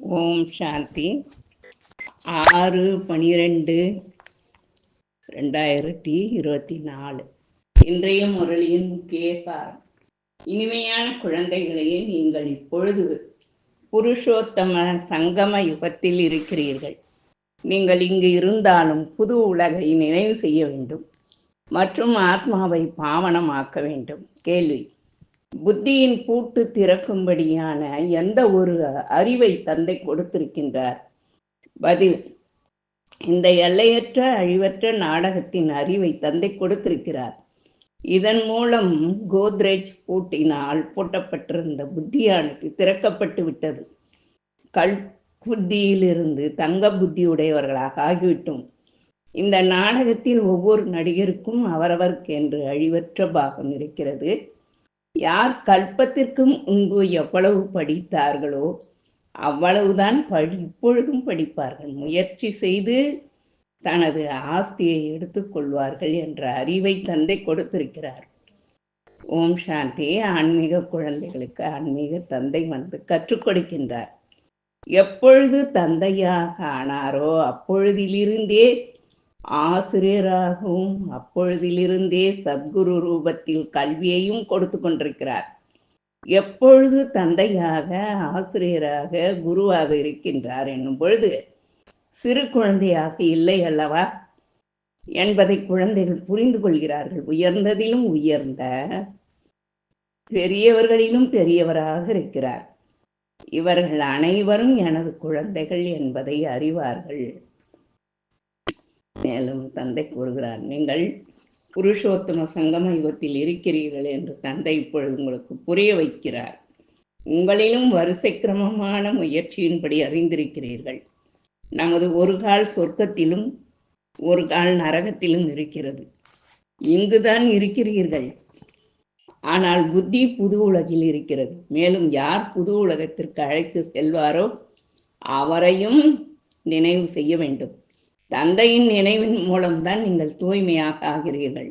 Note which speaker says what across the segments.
Speaker 1: ஓம் சாந்தி. ஆறு பனிரெண்டு ரெண்டாயிரத்தி இருபத்தி நாலு. இன்றைய முரளியின் முக்கிய சாரம். இனிமையான குழந்தைகளையே நீங்கள் இப்பொழுது புருஷோத்தம சங்கம யுகத்தில் இருக்கிறீர்கள். நீங்கள் இங்கு இருந்தாலும் புது உலகை நினைவு செய்ய வேண்டும். மற்றும் ஆத்மாவை பாவனமாக்க வேண்டும். கேள்வி. புத்தியின் பூட்டு திறக்கும்படியான எந்த ஒரு அறிவை தந்தை கொடுத்திருக்கின்றார்? பதில் இந்த எல்லையற்ற அழிவற்ற நாடகத்தின் அறிவை தந்தை கொடுத்திருக்கிறார். இதன் மூலம் கோத்ரேஜ் பூட்டினால் பூட்டப்பட்டிருந்த புத்தியானது திறக்கப்பட்டு விட்டது. கல் புத்தியிலிருந்து தங்க புத்தியுடையவர்களாக ஆகிவிட்டோம். இந்த நாடகத்தில் ஒவ்வொரு நடிகருக்கும் அவரவருக்கு என்று அழிவற்ற பாகம் இருக்கிறது. யார் கல்பத்திற்கும் முன்பு எவ்வளவு படித்தார்களோ அவ்வளவுதான் படி இப்பொழுதும் படிப்பார்கள். முயற்சி செய்து தனது ஆஸ்தியை எடுத்துக்கொள்வார்கள் என்ற அறிவை தந்தை கொடுத்திருக்கிறார். ஓம் சாந்தி. ஆன்மீக குழந்தைகளுக்கு ஆன்மீக தந்தை வந்து கற்றுக் கொடுக்கின்றார். எப்பொழுது தந்தையாக ஆனாரோ அப்பொழுதிலிருந்தே ஆசிரியராகவும் அப்பொழுதிலிருந்தே சத்குரு ரூபத்தில் கல்வியையும் கொடுத்து கொண்டிருக்கிறார். எப்பொழுது தந்தையாக ஆசிரியராக குருவாக இருக்கின்றார் என்னும் பொழுது சிறு குழந்தையாக இல்லை அல்லவா? என்பதை குழந்தைகள் புரிந்து கொள்கிறார்கள். உயர்ந்ததிலும் உயர்ந்த பெரியவர்களிலும் பெரியவராக இருக்கிறார். இவர்கள் அனைவரும் எனது குழந்தைகள் என்பதை அறிவார்கள். மேலும் தந்தை கூறுகிறார் நீங்கள் புருஷோத்தம சங்கம யுகத்தில் இருக்கிறீர்கள் என்று தந்தை இப்பொழுது உங்களுக்கு புரிய வைக்கிறார். உங்களிலும் வரிசை கிரமமான முயற்சியின்படி அறிந்திருக்கிறீர்கள். நமது ஒரு கால் சொர்க்கத்திலும் ஒரு கால் நரகத்திலும் இருக்கிறது. இங்குதான் இருக்கிறீர்கள். ஆனால் புத்தி புது உலகில் இருக்கிறது. மேலும் யார் புது உலகத்திற்கு அழைத்து செல்வாரோ அவரையும் நினைவு செய்ய வேண்டும். தந்தையின் நினைவின் மூலம்தான் நீங்கள் தூய்மையாக ஆகிறீர்கள்.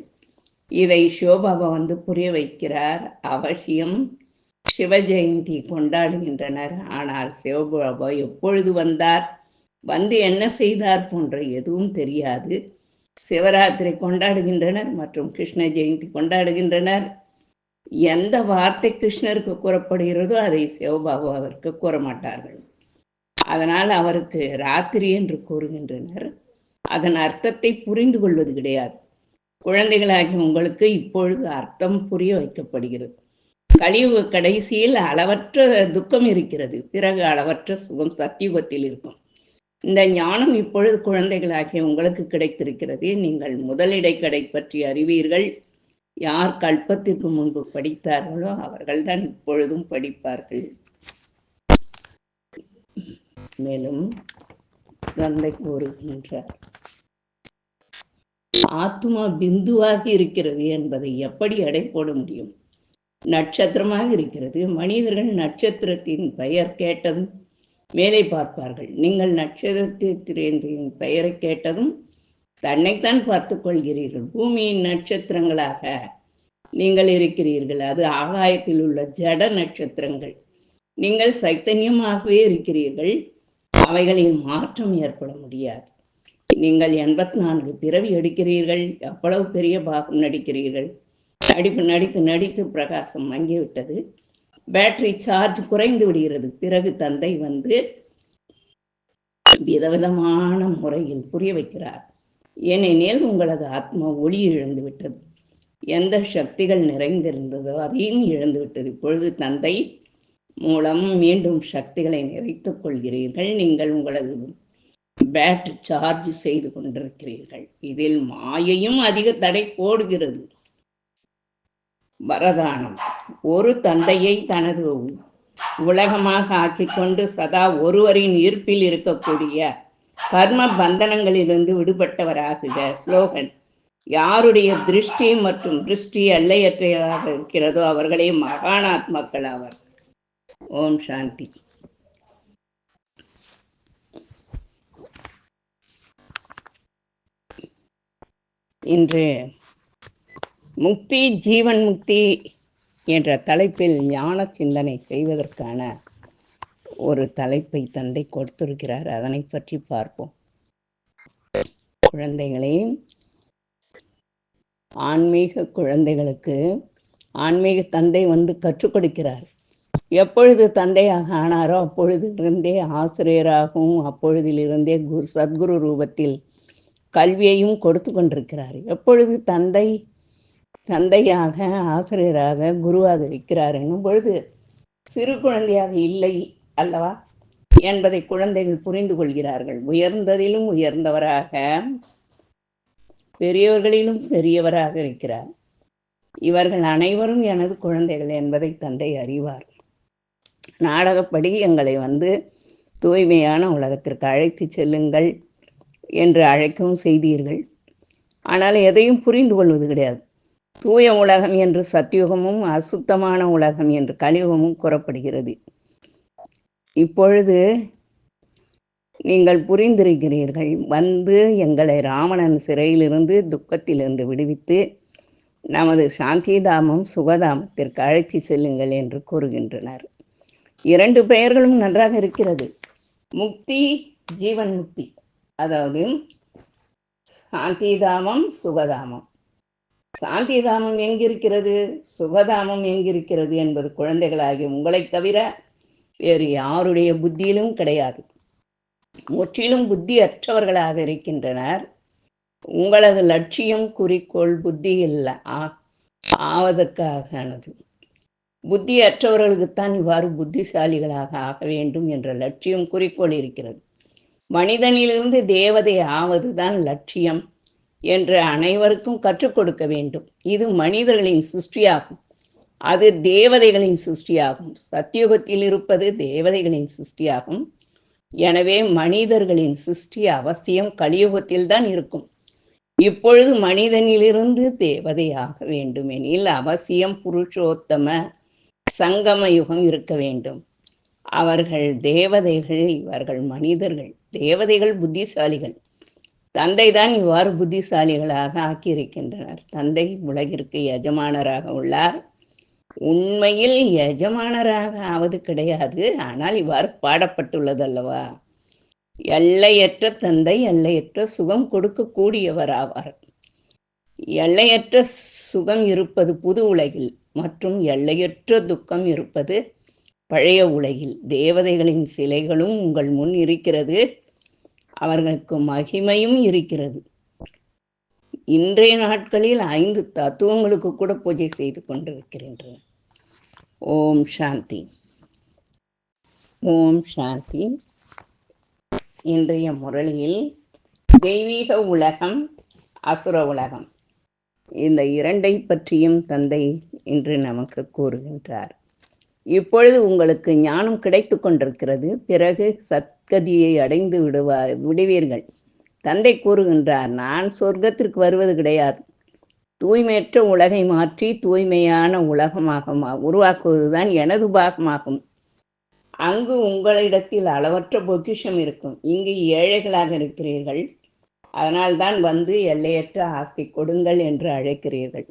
Speaker 1: இதை சிவபாபா வந்து புரிய வைக்கிறார். அவசியம் சிவ ஜெயந்தி கொண்டாடுகின்றனர். ஆனால் சிவபாபா எப்பொழுது வந்தார்? வந்து என்ன செய்தார் போன்ற எதுவும் தெரியாது. சிவராத்திரி கொண்டாடுகின்றனர் மற்றும் கிருஷ்ண ஜெயந்தி கொண்டாடுகின்றனர். எந்த வார்த்தை கிருஷ்ணருக்கு கூறப்படுகிறதோ அதை சிவபாபு அவருக்கு கூற மாட்டார்கள் அதனால் அவருக்கு ராத்திரி என்று கூறுகின்றனர். அதன் அர்த்தத்தை புரிந்து கொள்வது கிடையாது. குழந்தைகளாகி உங்களுக்கு இப்பொழுது அர்த்தம் புரிய வைக்கப்படுகிறது. கலியுக கடைசியில் அளவற்ற துக்கம் இருக்கிறது. பிறகு அளவற்ற சுகம் சத்தியுகத்தில் இருக்கும். இந்த ஞானம் இப்பொழுது குழந்தைகளாகிய உங்களுக்கு கிடைத்திருக்கிறது. நீங்கள் முதலிடை கடை பற்றி அறிவீர்கள். யார் கல்பத்திற்கு முன்பு படித்தார்களோ அவர்கள்தான் இப்பொழுதும் படிப்பார்கள். மேலும் தந்தை கூறுகின்றார். ஆத்மா பிந்துவாக இருக்கிறது என்பதை எப்படி எடை போட முடியும்? நட்சத்திரமாக இருக்கிறது. மனிதர்கள் நட்சத்திரத்தின் பெயர் கேட்டதும் மேலே பார்ப்பார்கள். நீங்கள் நட்சத்திரத்தின் பெயரை கேட்டதும் தன்னைத்தான் பார்த்து கொள்கிறீர்கள். பூமியின் நட்சத்திரங்களாக நீங்கள் இருக்கிறீர்கள். அது ஆகாயத்தில் உள்ள ஜட நட்சத்திரங்கள். நீங்கள் சைத்தன்யமாகவே இருக்கிறீர்கள். அவைகளில் மாற்றம் ஏற்பட முடியாது. நீங்கள் எண்பத்தி நான்கு பிறவி எடுக்கிறீர்கள் எவ்வளவு பெரிய பாகம் நடிக்கிறீர்கள். நடிப்பு நடித்து நடித்து பிரகாசம் மங்கிவிட்டது. பேட்டரி சார்ஜ் குறைந்து விடுகிறது. பிறகு தந்தை வந்து விதவிதமான முறையில் புரிய வைக்கிறார். ஏனெனில் உங்களது ஆத்மா ஒளி இழந்து விட்டது. எந்த சக்திகள் நிறைந்திருந்ததோ அதையும் இழந்து விட்டது. இப்பொழுது தந்தை மூலம் மீண்டும் சக்திகளை நிறைத்துக் கொள்கிறீர்கள். நீங்கள் உங்களது பேட்டரி சார்ஜ் செய்து கொண்டிருக்கிறீர்கள். இதில் மாயையும் அதிக தடை போடுகிறது. வரதானம். ஒரு தந்தையை தனது உலகமாக ஆக்கிக்கொண்டு சதா ஒருவரின் ஈர்ப்பில் இருக்கக்கூடிய கர்ம பந்தனங்களிலிருந்து விடுபட்டவராகுக ஸ்லோகன் யாருடைய திருஷ்டி மற்றும் திருஷ்டி அல்லையற்றையாக இருக்கிறதோ அவர்களே மகானாத்மாக்கள் ஆவர். ஓம் சாந்தி. இன்று முக்தி ஜீவன் முக்தி என்ற தலைப்பில் ஞான சிந்தனை செய்வதற்கான ஒரு தலைப்பை தந்தை கொடுத்திருக்கிறார். அதனை பற்றி பார்ப்போம். குழந்தைகளே ஆன்மீக குழந்தைகளுக்கு ஆன்மீக தந்தை வந்து கற்றுக் கொடுக்கிறார். எப்பொழுது தந்தையாக ஆனாரோ அப்பொழுதிலிருந்தே ஆசிரியராகவும் அப்பொழுதிலிருந்தே குரு சத்குரு ரூபத்தில் கல்வியையும் கொடுத்து கொண்டிருக்கிறார். எப்பொழுது தந்தை தந்தையாக ஆசிரியராக குருவாக இருக்கிறார் என்னும் பொழுது சிறு குழந்தையாக இல்லை அல்லவா என்பதை குழந்தைகள் புரிந்து கொள்கிறார்கள். உயர்ந்ததிலும் உயர்ந்தவராக பெரியவர்களிலும் பெரியவராக இருக்கிறார். இவர்கள் அனைவரும் எனது குழந்தைகள் என்பதை தந்தை அறிவார். நாடகப்படி எங்களை வந்து தூய்மையான உலகத்திற்கு அழைத்து செல்லுங்கள். என்று அழைக்கவும் செய்தீர்கள். ஆனால் எதையும் புரிந்து கொள்வது கிடையாது. தூய உலகம் என்று சத்தியுகமும் அசுத்தமான உலகம் என்று கலியுகமும் கூறப்படுகிறது. இப்பொழுது நீங்கள் புரிந்திருக்கிறீர்கள். வந்து எங்களை ராவணன் சிறையிலிருந்து துக்கத்திலிருந்து விடுவித்து நமது சாந்திதாமம் சுகதாமத்திற்கு அழைத்து செல்லுங்கள் என்று கூறுகின்றனர். இரண்டு பெயர்களும் நன்றாக இருக்கிறது. முக்தி ஜீவன் முக்தி. அதாவது சாந்திதாமம் சுகதாமம். சாந்திதாமம் எங்கிருக்கிறது? சுகதாமம் எங்கிருக்கிறது என்பது குழந்தைகளாகி உங்களைத் தவிர வேறு யாருடைய புத்தியிலும் கிடையாது. முற்றிலும் புத்தியற்றவர்களாக இருக்கின்றனர். உங்களது லட்சியம் குறிக்கோள் புத்தி இல்லை. ஆவதற்கானது புத்தியற்றவர்களுக்குத்தான் இவ்வாறு புத்திசாலிகளாக ஆக வேண்டும் என்ற லட்சியம் குறிக்கோள் இருக்கிறது. மனிதனிலிருந்து தேவதை ஆவதுதான் லட்சியம் என்று அனைவருக்கும் கற்றுக் கொடுக்க வேண்டும். இது மனிதர்களின் சிருஷ்டியாகும். அது தேவதைகளின் சிருஷ்டியாகும். சத்தியுகத்தில் இருப்பது தேவதைகளின் சிருஷ்டியாகும். எனவே மனிதர்களின் சிருஷ்டி அவசியம் கலியுகத்தில் தான் இருக்கும். இப்பொழுது மனிதனிலிருந்து தேவதையாக வேண்டுமெனில் அவசியம் புருஷோத்தம சங்கம யுகம் இருக்க வேண்டும். அவர்கள் தேவதைகள் இவர்கள் மனிதர்கள். தேவதைகள் புத்திசாலிகள். தந்தை தான் இவ்வாறு புத்திசாலிகளாக ஆக்கியிருக்கின்றனர். தந்தை உலகிற்கு எஜமானராக உள்ளார். உண்மையில் எஜமானராக ஆவது கிடையாது. ஆனால் இவ்வாறு பாடப்பட்டுள்ளது அல்லவா எல்லையற்ற தந்தை எல்லையற்ற சுகம் கொடுக்கக்கூடியவர் ஆவார். எல்லையற்ற சுகம் இருப்பது புது உலகில் மற்றும் எல்லையற்ற துக்கம் இருப்பது பழைய உலகில் தேவதைகளின் சிலைகளும் உங்கள் முன் இருக்கிறது. அவர்களுக்கு மகிமையும் இருக்கிறது. இன்றைய நாட்களில் ஐந்து தத்துவங்களுக்கு கூட பூஜை செய்து கொண்டிருக்கின்றன. ஓம் சாந்தி. ஓம் சாந்தி. இன்றைய முரளியில் தெய்வீக உலகம் அசுர உலகம். இந்த இரண்டை பற்றியும் தந்தை இன்று நமக்கு கூறுகின்றார். இப்பொழுது உங்களுக்கு ஞானம் கிடைத்து கொண்டிருக்கிறது. பிறகு சத்கதியை அடைந்து விடுவார் விடுவீர்கள். தந்தை கூறுகின்றார் நான் சொர்க்கத்திற்கு வருவது கிடையாது. தூய்மையற்ற உலகை மாற்றி தூய்மையான உலகமாக உருவாக்குவதுதான் எனது பாகமாகும். அங்கு உங்களிடத்தில் அளவற்ற பொக்கிஷம் இருக்கும். இங்கு ஏழைகளாக இருக்கிறீர்கள். அதனால்தான் வந்து எல்லையற்ற ஆஸ்தி கொடுங்கள் என்று அழைக்கிறீர்கள்.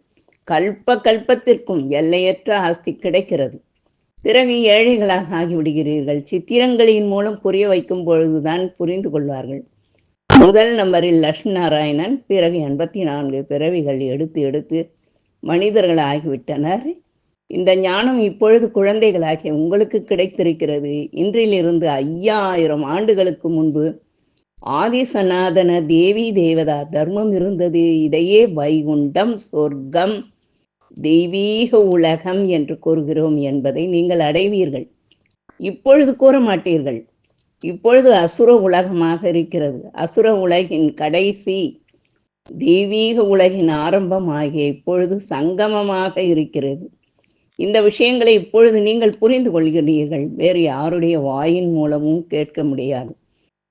Speaker 1: கல்ப கல்பத்திற்கும் எல்லையற்ற ஆஸ்தி கிடைக்கிறது. பிறகு ஏழைகளாக ஆகிவிடுகிறீர்கள். சித்திரங்களின் மூலம் புரிய வைக்கும் பொழுதுதான் புரிந்து கொள்வார்கள். முதல் நம்பரில் லட்சுமி நாராயணன் பிறகு எண்பத்தி நான்கு பிறவிகள் எடுத்து எடுத்து மனிதர்கள் ஆகிவிட்டனர் இந்த ஞானம் இப்பொழுது குழந்தைகளாகிய உங்களுக்கு கிடைத்திருக்கிறது. இன்றிலிருந்து ஐயாயிரம் ஆண்டுகளுக்கு முன்பு ஆதிசநாதன தேவி தேவதா தர்மம் இருந்தது. இதையே வைகுண்டம் சொர்க்கம் தெய்வீக உலகம் என்று கூறுகிறோம் என்பதை நீங்கள் அடைவீர்கள். இப்பொழுது கூற மாட்டீர்கள் இப்பொழுது அசுர உலகமாக இருக்கிறது. அசுர உலகின் கடைசி தெய்வீக உலகின் ஆரம்பம் ஆகிய இப்பொழுது சங்கமமாக இருக்கிறது. இந்த விஷயங்களை இப்பொழுது நீங்கள் புரிந்து கொள்கிறீர்கள். வேறு யாருடைய வாயின் மூலமும் கேட்க முடியாது.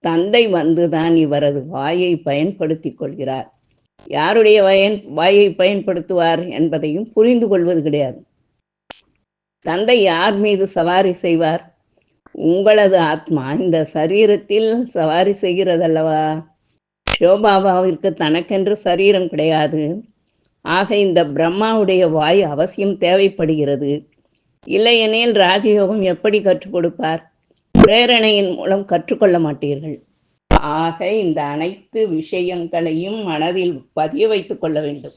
Speaker 1: தந்தை வந்துதான் இவரது வாயை பயன்படுத்தி கொள்கிறார். யாருடைய வயன் வாயை பயன்படுத்துவார் என்பதையும் புரிந்து கொள்வது கிடையாது. தந்தை யார் மீது சவாரி செய்வார்? உங்களது ஆத்மா இந்த சரீரத்தில் சவாரி செய்கிறதல்லவா? ஷோபாபாவிற்கு தனக்கென்று சரீரம் கிடையாது. ஆக இந்த பிரம்மாவுடைய வாய் அவசியம் தேவைப்படுகிறது. இல்லையெனில் ராஜயோகம் எப்படி கற்றுக் கொடுப்பார்? பிரேரணையின் மூலம் கற்றுக்கொள்ள மாட்டீர்கள். ஆக இந்த அனைத்து விஷயங்களையும் மனதில் பதிய வைத்துக் கொள்ள வேண்டும்.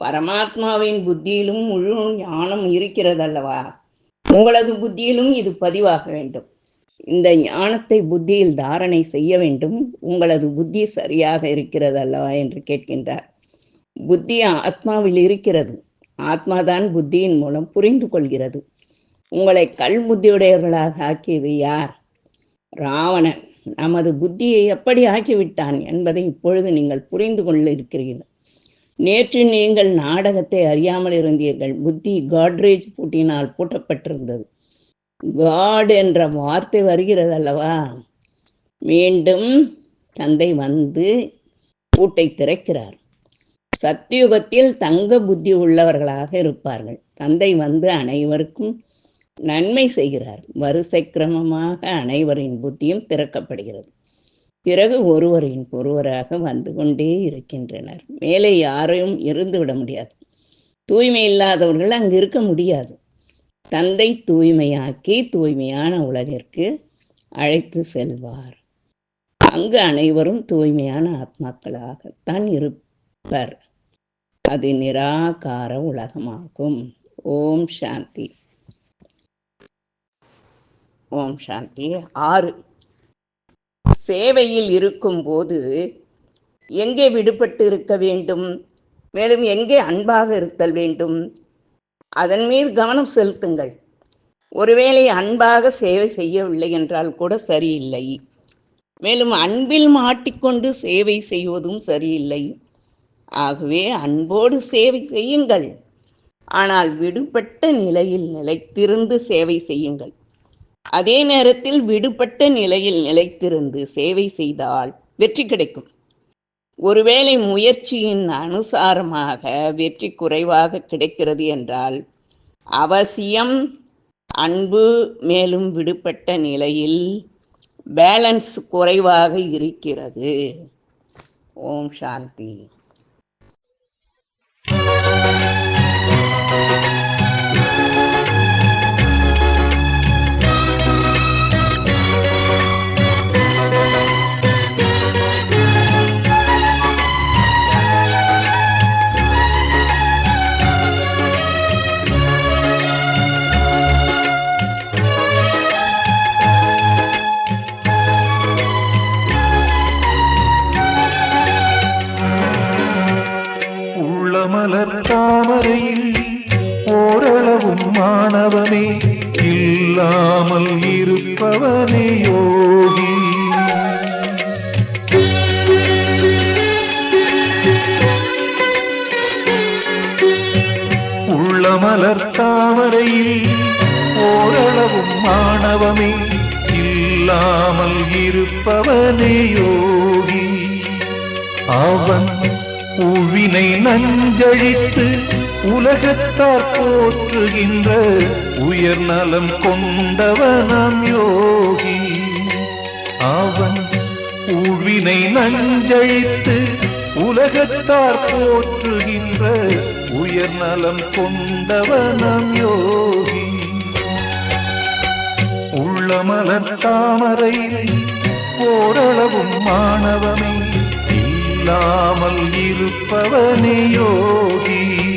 Speaker 1: பரமாத்மாவின் புத்தியிலும் முழு ஞானம் இருக்கிறதல்லவா? உங்களது புத்தியிலும் இது பதிவாக வேண்டும். இந்த ஞானத்தை புத்தியில் தாரணை செய்ய வேண்டும். உங்களது புத்தி சரியாக இருக்கிறது அல்லவா என்று கேட்கின்றார். புத்தி ஆத்மாவில் இருக்கிறது. ஆத்மாதான் புத்தியின் மூலம் புரிந்து கொள்கிறது. உங்களை கல் புத்தியுடையவர்களாக ஆக்கியது யார்? ராவணன். நமது புத்தியை எப்படி ஆக்கிவிட்டான் என்பதை இப்பொழுது நீங்கள் புரிந்து கொள்ள இருக்கிறீர்கள். நேற்று நீங்கள் நாடகத்தை அறியாமல் இருந்தீர்கள். புத்தி காட்ரேஜ் பூட்டினால் பூட்டப்பட்டிருந்தது. காட் என்ற வார்த்தை வருகிறது அல்லவா? மீண்டும் தந்தை வந்து பூட்டை திறக்கிறார். சத்தியுகத்தில் தங்க புத்தி உள்ளவர்களாக இருப்பார்கள். தந்தை வந்து அனைவருக்கும் நன்மை செய்கிறார். வரிசை கிரமமாக அனைவரின் புத்தியும் திறக்கப்படுகிறது. பிறகு ஒருவரின் ஒருவராக வந்து கொண்டே இருக்கின்றனர். மேலே யாரையும் இருந்து விட முடியாது. தூய்மை இல்லாதவர்கள் அங்கு இருக்க முடியாது. தந்தை தூய்மையாக்கி தூய்மையான உலகிற்கு அழைத்து செல்வார். அங்கு அனைவரும் தூய்மையான ஆத்மாக்களாகத்தான் இருப்பர். அது நிராகார உலகமாகும். ஓம் சாந்தி. ஓம் சாந்தி. ஆறு. சேவையில் இருக்கும்போது எங்கே விடுபட்டு இருக்க வேண்டும்? மேலும் எங்கே அன்பாக இருத்தல் வேண்டும்? அதன் மீது கவனம் செலுத்துங்கள். ஒருவேளை அன்பாக சேவை செய்யவில்லை என்றால் கூட சரியில்லை. மேலும் அன்பில் மாட்டிக்கொண்டு சேவை செய்வதும் சரியில்லை. ஆகவே அன்போடு சேவை செய்யுங்கள். ஆனால் விடுபட்ட நிலையில் நிலைத்திருந்து சேவை செய்யுங்கள். அதே நேரத்தில் விடுபட்ட நிலையில் நிலைத்திருந்து சேவை செய்தால் வெற்றி கிடைக்கும். ஒருவேளை முயற்சியின் அனுசாரமாக வெற்றி குறைவாக கிடைக்கிறது என்றால் அவசியம் அன்பு மேலும் விடுபட்ட நிலையில் பேலன்ஸ் குறைவாக இருக்கிறது. ஓம் சாந்தி.
Speaker 2: ஓரளவும் மாணவனே இல்லாமல் இருப்பவனே யோகி. உள்ளமலர் தாமரையில் ஓரளவும் மாணவமே இல்லாமல் இருப்பவனே யோகி. அவன் உவினை நஞ்சழித்து உலகத்தார் போற்றுகின்ற உயர் நலம் கொண்டவனாம் யோகி. அவன் உவினை நஞ்சழித்து உலகத்தார் போற்றுகின்ற உயர் நலம் கொண்டவனாம் யோகி. உள்ளமலர் தாமரையில் ஓரளவும் மாணவனை இல்லாமல் இருப்பவனே யோகி.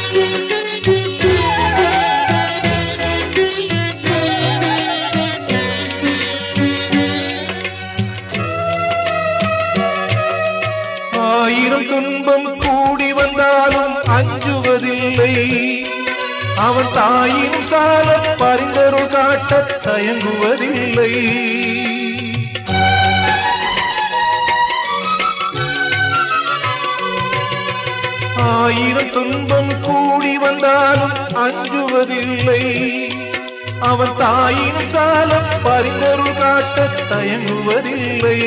Speaker 2: Thank you. கூடி அஞ்சுவதில்லை. அவன் தாயினும் சாலம் பரிந்தருள் காட்ட தயங்குவதில்லை.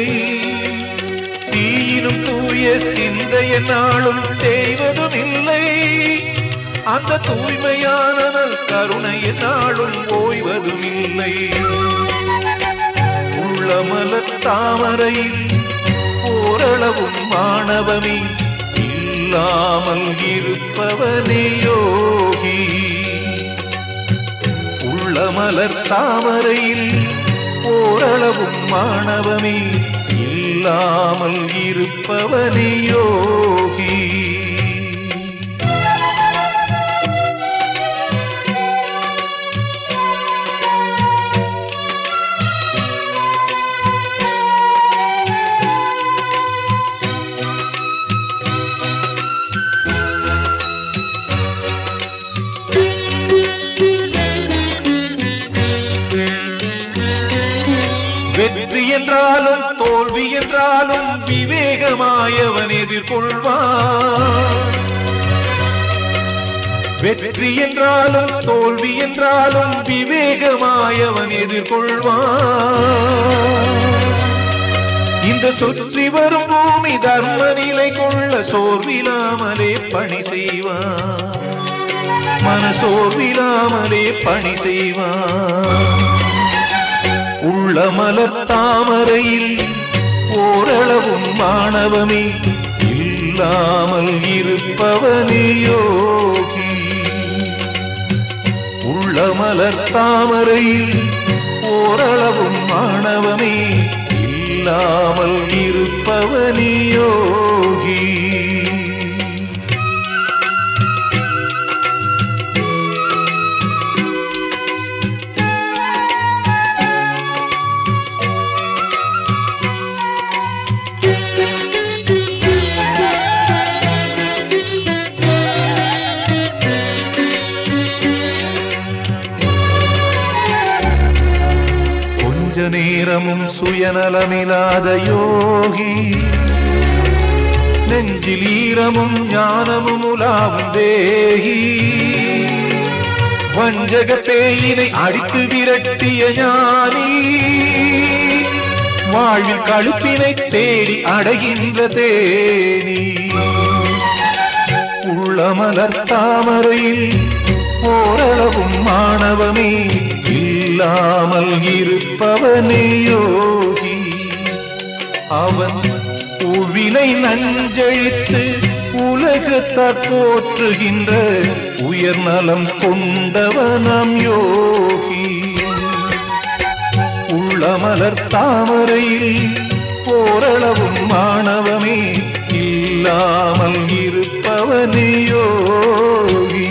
Speaker 2: தீயினும் தூய சிந்தைய நாளும் தேய்வதும் இல்லை அந்த தூய்மையானவள் கருணைய நாளும் ஓய்வதும் இல்லை உள்ளமல தாமரையில் ஓரளவும் மாணவமே இல்லாமல் இருப்பவனே யோகி உள்ளமலர் தாமரையில் ஓரளவும் மாணவனே இல்லாமல் இருப்பவனே யோகி என்றாலும் தோல்வி என்றாலும் விவேகமாயவன் எதிர்கொள்வான். வெற்றி என்றாலும் தோல்வி என்றாலும் விவேகமாயவன் எதிர்கொள்வான். இந்த சுற்றி வரும் பூமி தர்ம நிலை கொள்ள சோர்விலாமலே பணி செய்வான். மனசோர்விலாமலே பணி செய்வான். உள்ள தாமரையில் ஓரளவும் மாணவமே இல்லாமல் இருப்பவனே யோகி உள்ள தாமரையில் ஓரளவும் மாணவமே இல்லாமல் இருப்பவனே யோகி கொஞ்ச நேரமும் சுயநலமில்லாத யோகி. நெஞ்சில் ஈரமும் ஞானமும் உலாவும் தேகி. வஞ்சக பேயினை அடித்து விரட்டிய ஞானி. வாழ்வில் கழுப்பினை தேடி அடைகின்ற தேனி. உள்ளமலர் தாமரையில் ஓரளவும் மாணவமே. இல்லாமல் இருப்பவனே யோகி. அவன் உவினை நஞ்சழித்து உலகத்தார் போற்றுகின்ற உயர்நலம் கொண்டவனம் யோகி. உள்ளமலர் தாமரையில் ஓரளவும் மாணவமே இல்லாமல் இருப்பவனே யோகி.